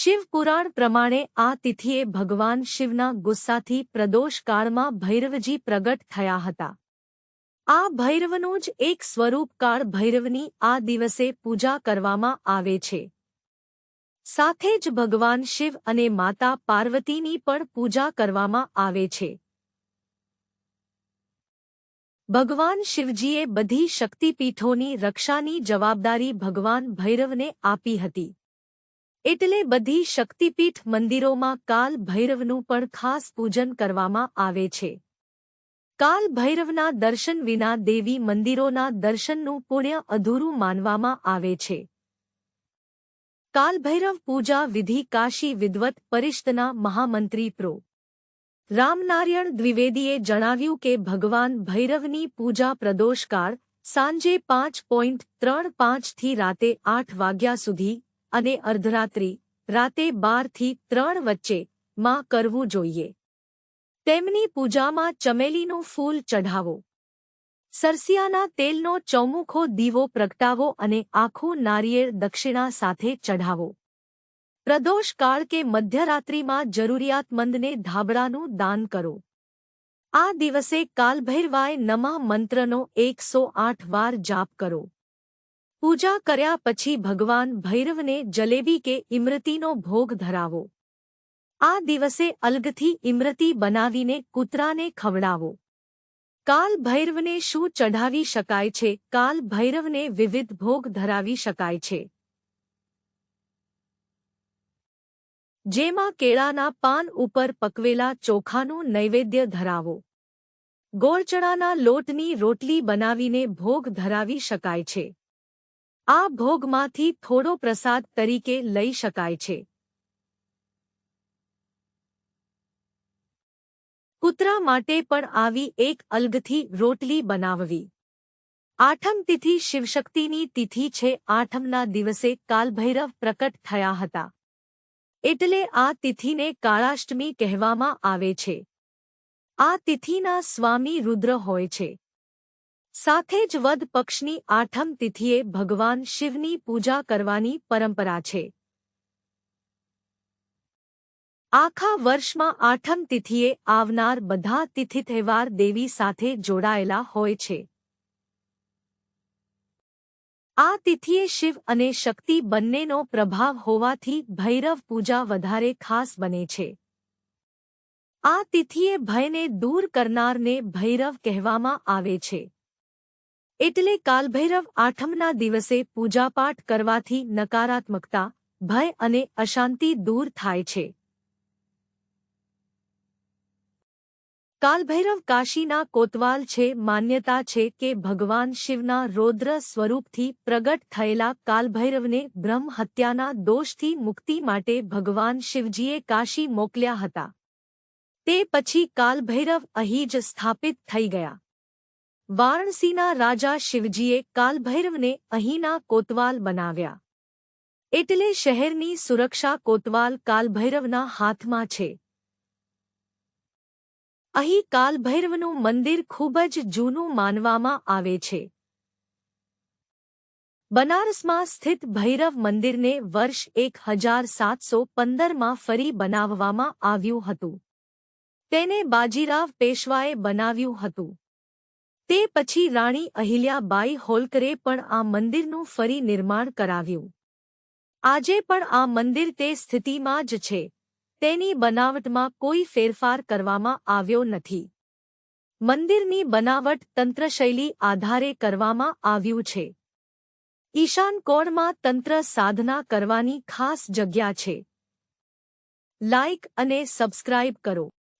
શિવપુરાણ પ્રમાણે આ તિથિએ ભગવાન શિવના ગુસ્સાથી પ્રદોષકાળમાં ભૈરવજી પ્રગટ થયા હતા. આ ભૈરવનું જ એક સ્વરૂપ કાળ ભૈરવની આ દિવસે પૂજા કરવામાં આવે છે. સાથે જ ભગવાન શિવ અને માતા પાર્વતીની પણ પૂજા કરવામાં આવે છે. ભગવાન શિવજીએ બધી શક્તિપીઠોની રક્ષાની જવાબદારી ભગવાન ભૈરવને આપી હતી. એટલે બધી શક્તિપીઠ મંદિરોમાં કાલ ભૈરવનું પણ ખાસ પૂજન કરવામાં આવે છે. કાલ ભૈરવના દર્શન વિના દેવી મંદિરોના દર્શનનું પુણ્ય અધૂરું માનવામાં આવે છે. કાલભૈરવ પૂજા વિધિ કાશી વિદ્વત પરિષદના મહામંત્રી પ્રો. રામનારાયણ દ્વિવેદીએ જણાવ્યું કે ભગવાન ભૈરવની પૂજા પ્રદોષકાળ સાંજે પાંચ પોઈન્ટ ત્રણ પાંચથી રાતે આઠ વાગ્યા સુધી અને અર્ધરાત્રિ, રાતે બારથી ત્રણ વચ્ચે માં કરવું જોઈએ. તેમની પૂજામાં ચમેલીનું ફૂલ ચઢાવો. સરસિયાના તેલનો ચૌમુખો દીવો પ્રગટાવો અને આખું નારિયેળ દક્ષિણા સાથે ચઢાવો. પ્રદોષ કાળ કે મધ્યરાત્રિમાં જરૂરિયાતમંદને ધાબળાનું દાન કરો. આ દિવસે કાલભૈરવાય નમઃ મંત્રનો એકસો આઠ વાર જાપ કરો. પૂજા કર્યા પછી ભગવાન ભૈરવને જલેબી કે ઇમરતીનો ભોગ ધરાવો. આ દિવસે અલગથી ઇમરતી બનાવીને કૂતરાને ખવડાવો. કાલ ભૈરવને શું ચઢાવી શકાય છે? કાલ ભૈરવને વિવિધ ભોગ ધરાવી શકાય છે. જેમાં કેળાના પાન ઉપર પકવેલા ચોખાનું નૈવેદ્ય ધરાવો. ગોળચણાના લોટની રોટલી બનાવીને ભોગ ધરાવી શકાય છે. આ ભોગમાંથી થોડો પ્રસાદ તરીકે લઈ શકાય છે. કૂતરા માટે પણ આવી એક અલગથી રોટલી બનાવવી. આઠમ તિથિ શિવશક્તિની તિથિ છે. આઠમના દિવસે કાલભૈરવ પ્રકટ થયા હતા. એટલે આ તિથિને કાળાષ્ટમી કહેવામાં આવે છે. આ તિથિના સ્વામી રુદ્ર હોય છે. સાથે જ વદ પક્ષની આઠમ તિથિએ ભગવાન શિવની પૂજા કરવાની પરંપરા છે. આખા વર્ષમાં આઠમ તિથિએ આવનાર બધા તિથિ તહેવાર દેવી સાથે જોડાયેલા હોય છે. આ તિથિએ શિવ અને શક્તિ બંનેનો પ્રભાવ હોવાથી ભૈરવ પૂજા વધારે ખાસ બને છે. આ તિથિએ ભયને દૂર કરનારને ભૈરવ કહેવામાં આવે છે. એટલે કાલભૈરવ આઠમના દિવસે પૂજાપાઠ કરવાથી નકારાત્મકતા, ભય અને અશાંતિ દૂર થાય છે. કાલભૈરવ કાશીના કોતવાલ છે, માન્યતા છે કે ભગવાન શિવના રૌદ્ર સ્વરૂપથી પ્રગટ થયેલા કાલભૈરવને બ્રહ્મ હત્યાના દોષથી મુક્તિ માટે ભગવાન શિવજીએ કાશી મોકલ્યા હતા. તે પછી કાલભૈરવ અહીં જ સ્થાપિત થઈ ગયા. વારાણસીના રાજા શિવજીએ કાલભૈરવને અહીંના કોતવાલ બનાવ્યા. એટલે શહેરની સુરક્ષા કોતવાલ કાલભૈરવના હાથમાં છે. અહીં કાલભૈરવનું મંદિર ખૂબ જ જૂનું માનવામાં આવે છે. બનારસમાં સ્થિત ભૈરવ મંદિરને વર્ષ એક હજાર સાતસો પંદરમાં ફરી બનાવવામાં આવ્યું હતું. તેને બાજીરાવ પેશવાએ બનાવ્યું હતું. તે પછી રાણી અહિલ્યાબાઈ હોલકરે પણ આ મંદિરનું ફરી નિર્માણ કરાવ્યું. આજે પણ આ મંદિર તે સ્થિતિમાં જ છે. તેની બનાવટમાં કોઈ ફેરફાર કરવામાં આવ્યો નથી. મંદિરની બનાવટ તંત્રશૈલી આધારે કરવામાં આવ્યું છે. ઈશાન કોણમાં તંત્ર સાધના કરવાની ખાસ જગ્યા છે. લાઇક અને સબસ્ક્રાઇબ કરો.